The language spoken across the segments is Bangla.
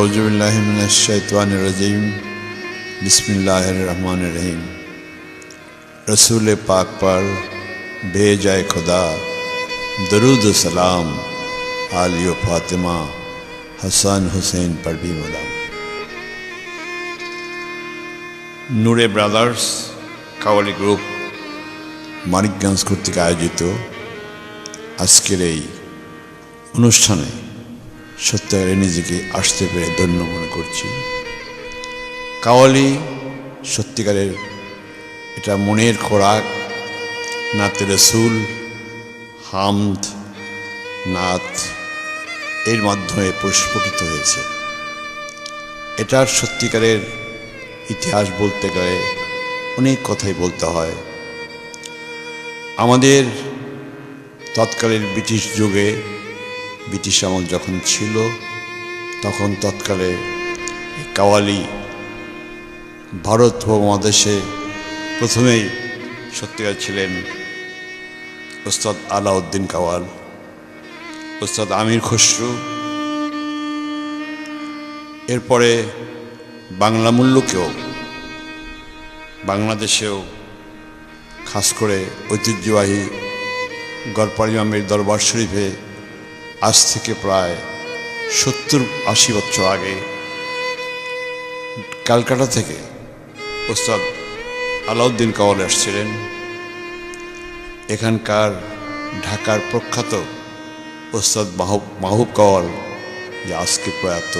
औजुबिल्लिमिनशैतवान रजीम बिस्मिल्लाहिर्रहमान रहीम रसूल पाक पर बेजाय खुदा दरूद सलाम आलियो फातिमा হাসান হুসেন পারভি মোদাম নূরে ব্রাদার্স কাওয়ালি গ্রুপ মানিকগঞ্জ কর্তৃক আয়োজিত আজকের এই অনুষ্ঠানে সত্যিকারে নিজেকে আসতে পেরে ধন্য মনে করছি। কাওয়ালি, সত্যিকারের এটা মনের খোরাক, নাতে রসুল, হামদ নাথ এর মাধ্যমে প্রস্ফুটিত হয়েছে। এটার সত্যিকারের ইতিহাস বলতে গেলে অনেক কথাই বলতে হয়। আমাদের তৎকালীন ব্রিটিশ যুগে ব্রিটিশ আমল যখন ছিল, তখন তৎকালে কাওয়ালি ভারত উপমহাদেশে প্রথমেই সত্যিকার ছিলেন ওস্তাদ আলাউদ্দিন কাওয়াল, ওস্তাদ আমির খসরু। এরপরে বাংলা মূল্যকেও, বাংলাদেশেও খাস করে ঐতিহ্যবাহী গড়পাড়ি ইমামের দরবার শরীফে আজ থেকে প্রায় সত্তর আশি বছর আগে ক্যালকাটা থেকে ওস্তাদ আলাউদ্দিন কাওয়াল আসছিলেন এখানকার ঢাকার প্রখ্যাত ওস্তাদ মাহবুব মাহবুব কাওয়াল যে আজকে প্রয়াত।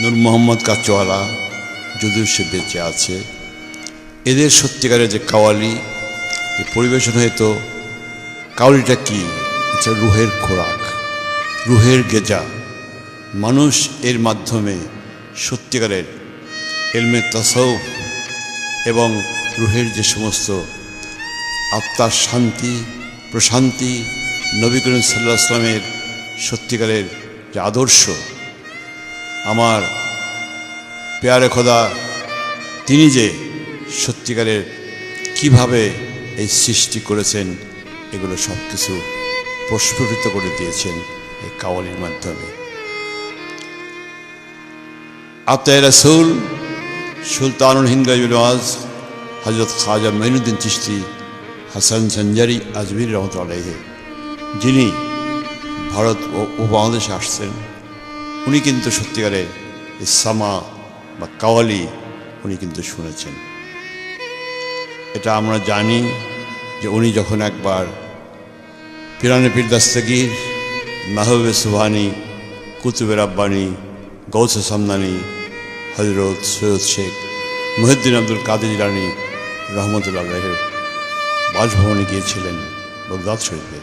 নূর মোহাম্মদ কাচওয়ালা যদিও সে বেঁচে আছে। এদের সত্যিকারের যে কাওয়ালি পরিবেশন হয়তো কাওয়ালিটা কি? এটা রুহের খোরাক, রুহের গেজা। মানুষ এর মাধ্যমে সত্যিকারের এলমে তসৌফ এবং রুহের যে সমস্ত আত্মার শান্তি, প্রশান্তি, নবী করিম সাল্লাহ আসলামের সত্যিকারের যে আদর্শ, আমার পেয়ারে খোদা, তিনি যে সত্যিকারের কীভাবে এই সৃষ্টি করেছেন, এগুলো সব কিছু প্রস্ফুটিত করে দিয়েছেন এই কাওয়ালির মাধ্যমে। আত্মায় রসুল সুলতানুল হিন্দাজ হজরত খাজা মঈনুদ্দিন চিস্তি হাসান সঞ্জারি আজমির রহমতুল্লাহ যিনি ভারত ও উপমহাদেশে আসছেন, উনি কিন্তু সত্যিকারের ইসামা বা কাওয়ালি উনি কিন্তু শুনেছেন। এটা আমরা জানি যে উনি যখন একবার পিরানে পীর দাস্তগীর মাহবুবে সুবহানি কুতুবের আব্বানি গৌসে সামনানি হজরত সৈয়দ শেখ মহিউদ্দিন আব্দুল কাদের ইরানি রহমতুল্লাহের বাসভবনে গিয়েছিলেন বগদাদ শরীফে।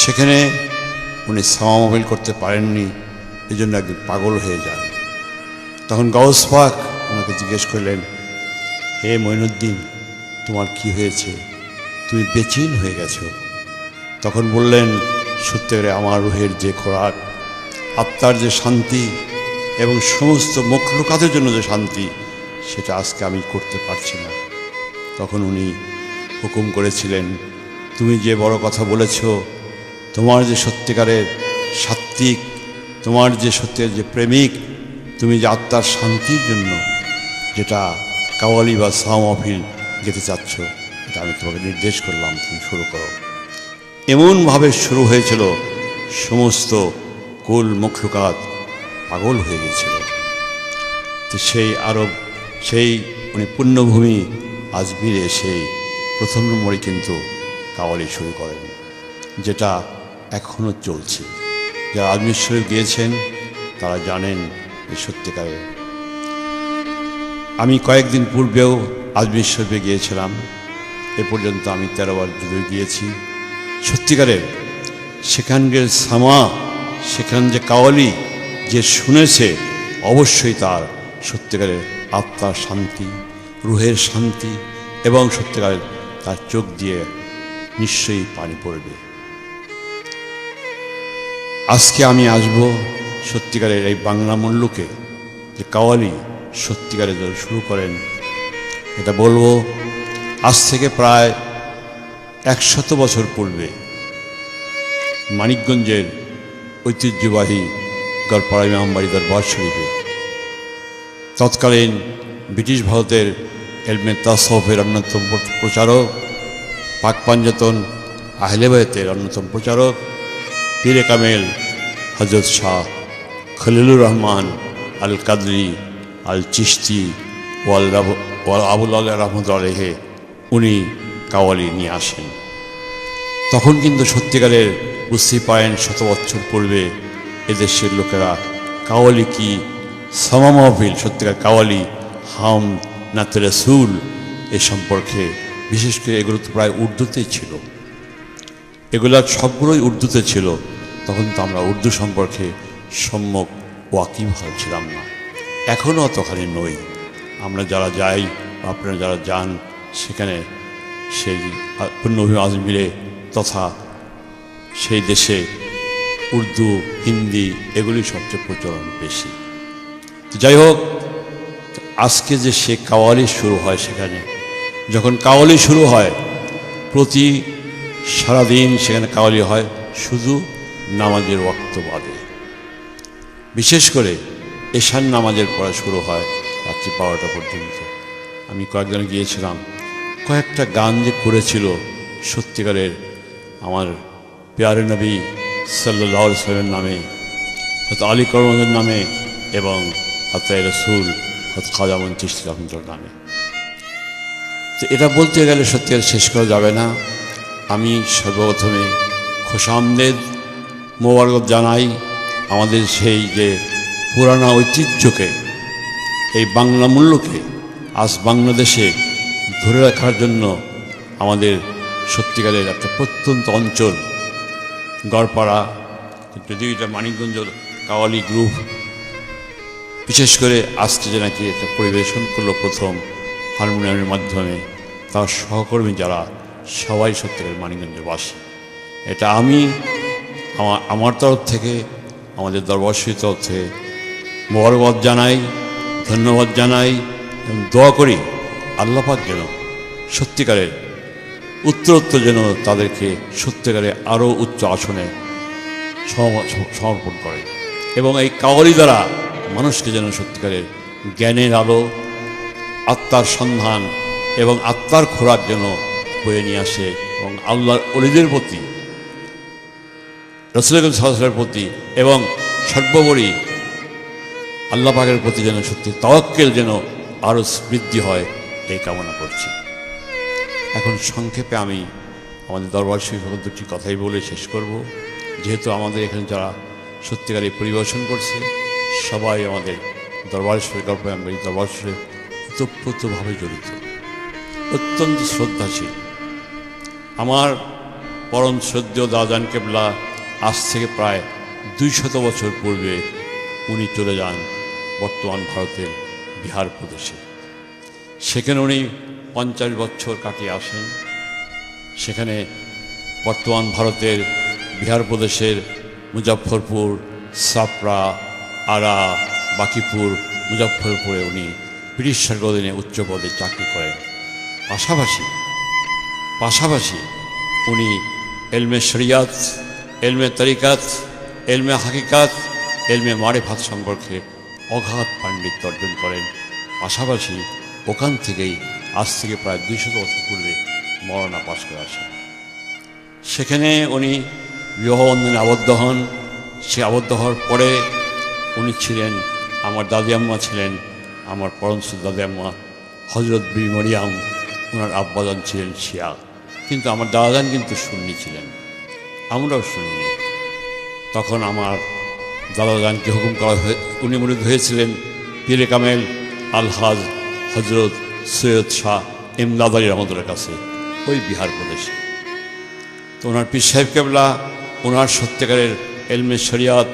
সেখানে উনি সামামহিল করতে পারেননি এই জন্য একদিন পাগল হয়ে যান। তখন গাউস পাক ওনাকে জিজ্ঞেস করলেন, হে মঈনুদ্দিন, তোমার কি হয়েছে? তুমি বেচিন হয়ে গেছো। তখন বললেন, সত্যি আমার রুহের যে খোরাক, আত্মার যে শান্তি এবং সমস্ত মখলুকাতের জন্য যে শান্তি, সেটা আজকে আমি করতে পারছি না। তখন উনি হুকুম করেছিলেন, তুমি যে বড় কথা বলেছ, তোমার যে সত্যিকারের সাত্ত্বিক তোমার যে সত্যের যে প্রেমিক, তুমি যে আত্মার শান্তির জন্য যেটা কাওয়ালি বা সামাফিল যেতে চাচ্ছ, এটা আমি তোমাকে নির্দেশ করলাম, তুমি শুরু করো। এমনভাবে শুরু হয়েছিল, সমস্ত কুল মখলুকাত পাগল হয়ে গেছিল তো সেই আরব, সেই উনি পুণ্যভূমি আজমিরে সেই প্রথম নম্বরে কিন্তু কাওয়ালি শুরু করেন, যেটা এখনও চলছে। যারা আজমির শরীফ গিয়েছেন, তারা জানেন যে সত্যিকারে। আমি কয়েকদিন পূর্বেও আজমির শরীফে গিয়েছিলাম, এ পর্যন্ত আমি তেরোবার যুগে গিয়েছি। সত্যিকারের সেখানকার সামা, সেখান যে কাওয়ালি যে শুনেছে, অবশ্যই তার সত্যিকারের আত্মার শান্তি, রুহের শান্তি এবং সত্যিকারের তার চোখ দিয়ে নিশ্চয়ই পানি পড়বে। আজকে আমি আসব সত্যিকারের এই বাংলা মল্লুকে, যে কাওয়ালি সত্যিকারের শুরু করেন, এটা বলব, আজ থেকে প্রায় একশত বছর পূর্বে মানিকগঞ্জের ঐতিহ্যবাহী গড়পাড়া ইমামবাড়ি দরবার শরীফে তৎকালীন ব্রিটিশ ভারতের এলমে তাসফের অন্যতম প্র- প্রচারক, পাক পাঞ্জাতন আহলেবায়তের অন্যতম প্রচারক, পীরে কামেল হজরত শাহ খলিলুর রহমান আল কাদরি আল চিস্তি ওয়াল আবুল আল্লাহ রহমত আলহে উনি কাওয়ালি নিয়ে আসেন। তখন কিন্তু সত্যিকারের বুঝতেই পারেন শত বছর পূর্বে এদেশের লোকেরা কাওয়ালি কি? সামা সত্যিকার কাওয়ালি, হাম নাতে রসুল এ সম্পর্কে বিশেষ করে এগুলো তো প্রায় উর্দুতেই ছিল। এগুলো সবগুলোই উর্দুতে ছিল। তখন তো আমরা উর্দু সম্পর্কে সম্যক ওয়াকিবহাল ছিলাম না। এখনও অতখানি নই। আমরা যারা যাই আপনারা যারা যান, সেখানে সেই পূর্ণভূমি আজমিরে তথা সেই দেশে উর্দু, হিন্দি এগুলি সবচেয়ে প্রচলন বেশি। যাই হোক, আজকে যে সে কাওয়ালি শুরু হয় সেখানে, যখন কাওয়ালি শুরু হয়, প্রতি সারাদিন সেখানে কাওয়ালি হয় শুধু নামাজের ওয়াক্ত বাদে। বিশেষ করে এশান নামাজের পড়া শুরু হয় রাত্রি বারোটা পর্যন্ত। আমি কয়েকজন গিয়েছিলাম কয়েকটা গান যে করেছিল, সত্যিকারের আমার পেয়ারে নবী সাল্লাহ সাল্লামের নামে হয়তো আলী করমদের নামে এবং হাতায় রসুল হয়তো খাজামন চিস্তি রহমতুল্লার নামে। তো এটা বলতে গেলে সত্যিকার শেষ করা যাবে না। আমি সর্বপ্রথমে খোসামদের মোবারক জানাই আমাদের সেই যে পুরানা ঐতিহ্যকে, এই বাংলা মূল্যকে আজ বাংলাদেশে ধরে রাখার জন্য আমাদের সত্যিকারের একটা প্রত্যন্ত অঞ্চল, গড়পাড়া যদিও এটা মানিকগঞ্জ কাওয়ালি গ্রুপ। বিশেষ করে আজকে যে নাকি এটা পরিবেশন করল প্রথম হারমোনিয়ামের মাধ্যমে, তার সহকর্মী যারা, সবাই সত্যিকারের মানিকগঞ্জবাসী। এটা আমি আমার আমার তরফ থেকে, আমাদের দরবারশ্রীর তরফ থেকে মোবারকবাদ জানাই, ধন্যবাদ জানাই এবং দোয়া করি আল্লাপাক যেন সত্যিকারের উত্তরোত্তর যেন তাদেরকে সত্যিকারে আরও উচ্চ আসনে সম- সমর্পণ করে এবং এই কাওয়ালি দ্বারা মানুষকে যেন সত্যিকারের জ্ঞানের আলো, আত্মার সন্ধান এবং আত্মার খোরাক যেন বয়ে নিয়ে আসে এবং আল্লাহর অলিদের প্রতি রসুল সাহসের প্রতি এবং সর্বোপরি আল্লাহ পাকের প্রতি যেন সত্যি তাওয়াক্কেল যেন আরও বৃদ্ধি হয়। এই কামনা করছি। এখন সংক্ষেপে আমি আমাদের দরবার শরীফ দুটি কথাই বলে শেষ করব। যেহেতু আমাদের এখানে যারা সত্যিকার পরিবেশন করছে, সবাই আমাদের দরবার শরীফ গল্পাম্বাড়ি দরবার শরীফ জড়িত। অত্যন্ত শ্রদ্ধাশীল। আমার পরম শ্রদ্ধেয় দাদান কেবলা আজ থেকে প্রায় দুই শত বছর পূর্বে উনি চলে যান বর্তমান ভারতের বিহার প্রদেশে। সেখানে উনি পঞ্চাশ বছর কাটিয়ে আসেন। সেখানে বর্তমান ভারতের বিহার প্রদেশের মুজফ্ফরপুর, সাপড়া, আরা, বাকিপুর, মুজফ্ফরপুরে উনি ব্রিটিশ সরকার অধীনে উচ্চ পদে চাকরি করেন। পাশাপাশি পাশাপাশি উনি এলমে শরিয়াত, এলমে তরিকাত, এলমে হাকিকাত, এলমে মারেফাত সম্পর্কে অগাধ পাণ্ডিত্য অর্জন করেন। পাশাপাশি ওখান থেকেই আজ থেকে প্রায় দুইশো বছর পূর্বে মরণা পাশ করে আসেন। সেখানে উনি বিবাহ বন্ধনে আবদ্ধ হন। সে আবদ্ধ হওয়ার পরে উনি ছিলেন আমার দাদি আম্মা ছিলেন, আমার পরমশ দাদি আম্মা হজরত বি মরিয়াম ওনার আব্বাজান ছিলেন শিয়া। কিন্তু আমার দাদাজান কিন্তু সুন্নি ছিলেন, আমরাও সুন্নি। তখন আমার দাদাজানকে হুকুম করা হয়ে, উনি মুরিদ হয়েছিলেন, পীরে কামেল আলহাজ হজরত সৈয়দ শাহ আলী রহমতুল্লার কাছে, ওই বিহার প্রদেশে। তো ওনার পীর সাহেব কেবলা, ওনার সত্যিকারের এলমে শরিয়াত,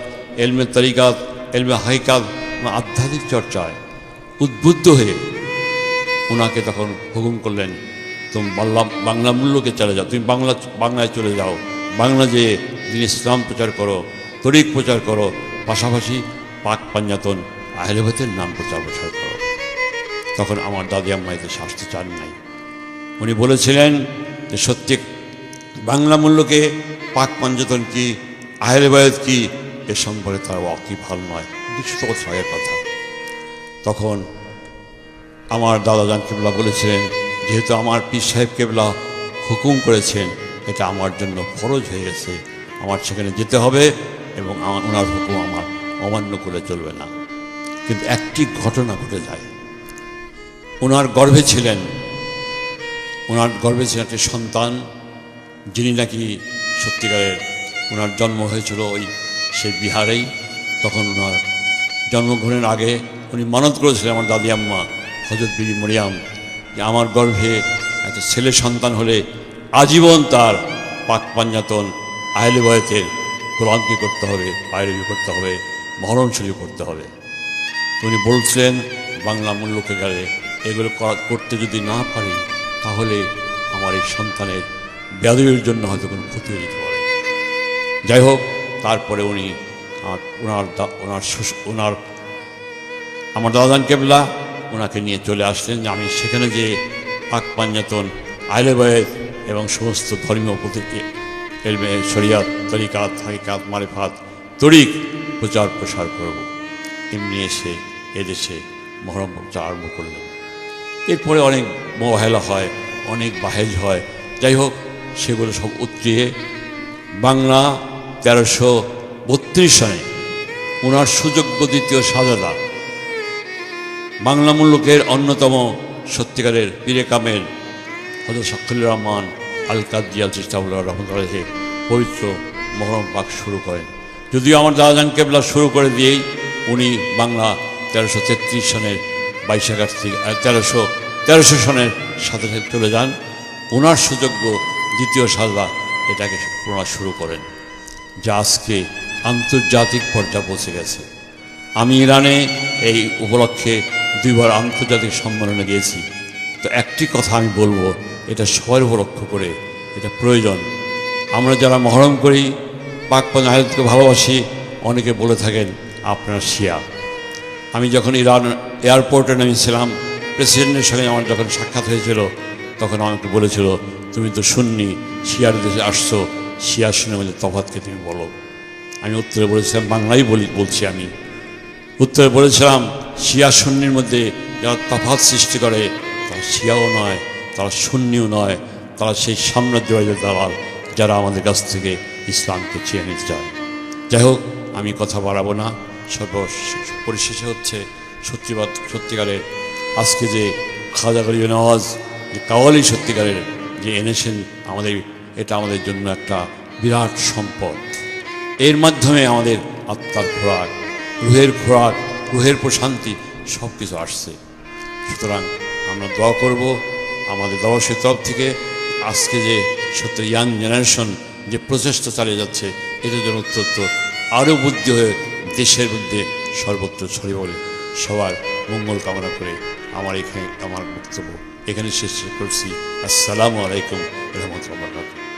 এলমে তরিকাত, এলমে হাইকাত আধ্যাত্মিক চর্চায় উদ্বুদ্ধ হয়ে ওনাকে তখন হুকুম করলেন, তুমি বাংলা বাংলা মূল্যকে চলে যাও, তুমি বাংলা, বাংলায় চলে যাও। বাংলা যেয়ে দিন ইসলাম প্রচার করো, তরিক প্রচার করো, পাশাপাশি পাক পাঞ্জাতন আহলেভতের নাম প্রচার প্রসার করো। তখন আমার দাদি আম্মা এতে শাস্তি চান নাই। উনি বলেছিলেন যে, সত্যি বাংলা মূল্যকে পাক পাঞ্জাতন কি আহলেবায়ত কি, এ সম্পর্কে তার ওয়াকিফাল নয়। দুশত বছর আগের কথা। তখন আমার দাদাজান কেবলা বলেছিলেন, যেহেতু আমার পীর সাহেব কেবলা হুকুম করেছেন, এটা আমার জন্য ফরজ হয়ে গেছে। আমার সেখানে যেতে হবে এবং আমার, ওনার হুকুম আমার অমান্য করে চলবে না। কিন্তু একটি ঘটনা ঘটে যায়। ওনার গর্ভে ছিলেন। ওনার গর্ভে ছিলেন একটি সন্তান, যিনি নাকি সত্যিকারের ওনার জন্ম হয়েছিল ওই সেই বিহারেই। তখন ওনার জন্মগ্রহণের আগে উনি মানত করেছিলেন আমার দাদি আম্মা হজরত বিবি মরিয়াম, যে আমার গর্ভে একটা ছেলে সন্তান হলে আজীবন তার পাক পাঞ্জাতন আহলে বয়তের কোরআনকে করতে হবে, পায়রবি করতে হবে শরীফ করতে হবে। উনি বলছিলেন, বাংলা মূল্যকে গেলে এগুলো করতে যদি না পারি, তাহলে আমার এই সন্তানের ব্যাধবের জন্য হয়তো কোনো ক্ষতি হয়ে যেতে পারে। যাই হোক, তারপরে উনি ওনার ওনার ওনার, আমার দাদান কেবলা ওনাকে নিয়ে চলে আসলেন। যে আমি সেখানে যে পাক পাঞ্জাতন আইলেবায়েত এবং সমস্ত ধর্মীয় প্রতীকে শরিয়াত, তরিকাত, হাকিকাত, মারিফাত, তরিক প্রচার প্রসার করব। এমনি এসে এদেশে মহরম আরম্ভ করলেন। এরপরে অনেক মহেলা হয়, অনেক বাহেজ হয়। যাই হোক, সেগুলো সব উতরিয়ে বাংলা তেরোশো বত্রিশ সনে ওনার সুযোগ্য দ্বিতীয় সাজাদা বাংলা মুল্লুকের অন্যতম সত্যিকারের পীরে কামেল হজরত শাকুল রহমান আল কাদিয়াল চিস্তাউল্লাহ রহমতুল্লাহে পবিত্র মহরম পাক শুরু করেন। যদিও আমার দাদাজান কেবলা শুরু করে দিয়েই উনি বাংলা তেরোশো তেত্রিশ সনের বাইশে আগস্ট থেকে তেরোশো তেরোশো সনের সাথে সাথে চলে যান। ওনার সুযোগ্য দ্বিতীয় সাজা এটাকে ওনারা শুরু করেন, যা আজকে আন্তর্জাতিক পর্যায়ে পৌঁছে গেছে। আমি ইরানে এই উপলক্ষে দুইবার আন্তর্জাতিক সম্মেলনে গিয়েছি। তো একটি কথা আমি বলব, এটা সবার উপর লক্ষ্য করে, এটা প্রয়োজন। আমরা যারা মহরম করি, পাক পাঞ্জাবকে ভালোবাসি, অনেকে বলে থাকেন, আপনারা শিয়া। আমি যখন ইরান এয়ারপোর্টে নেমেছিলাম, প্রেসিডেন্টের সঙ্গে আমার যখন সাক্ষাৎ হয়েছিল, তখন আমাকে বলেছিল, তুমি তো শুননি শিয়ার দেশে আসছো, শিয়া শুনে বলে তফাতকে তুমি বলো। আমি উত্তরে বলেছিলাম বাংলাই বলি, বলছি আমি। উত্তরে বলেছিলাম, শিয়া সুন্নির মধ্যে যারা তফাৎ সৃষ্টি করে, তারা শিয়াও নয়, তারা সুন্নিও নয়, তারা সেই সাম্রাজ্যবাদের দালাল যারা আমাদের কাছ থেকে ইসলামকে চেয়ে নিতে চায়। যাই হোক, আমি কথা বাড়াবো না। সর্ব পরিশেষে হচ্ছে সত্যিবাদ, সত্যিকারের। আজকে যে খাজা গরিব নওয়াজ, যে কাওয়ালি সত্যিকারের যে এনেছেন আমাদের, এটা আমাদের জন্য একটা বিরাট সম্পদ। এর মাধ্যমে আমাদের আত্মার খোরাক, রুহের খোরাক, রুহের প্রশান্তি সব কিছু আসছে। সুতরাং আমরা দোয়া করব আমাদের দর্শকের তরফ থেকে আজকে যে সত্য ইয়াং জেনারেশন যে প্রচেষ্টা চালিয়ে যাচ্ছে, এটার জন্য অত্যন্ত আরও বুদ্ধি হয়ে দেশের মধ্যে সর্বত্র ছড়িয়ে বলে সবার মঙ্গল কামনা করে আমার এখানে আমার বক্তব্য এখানে শেষ করছি। আসসালামু আলাইকুম রহমতুল্লাহ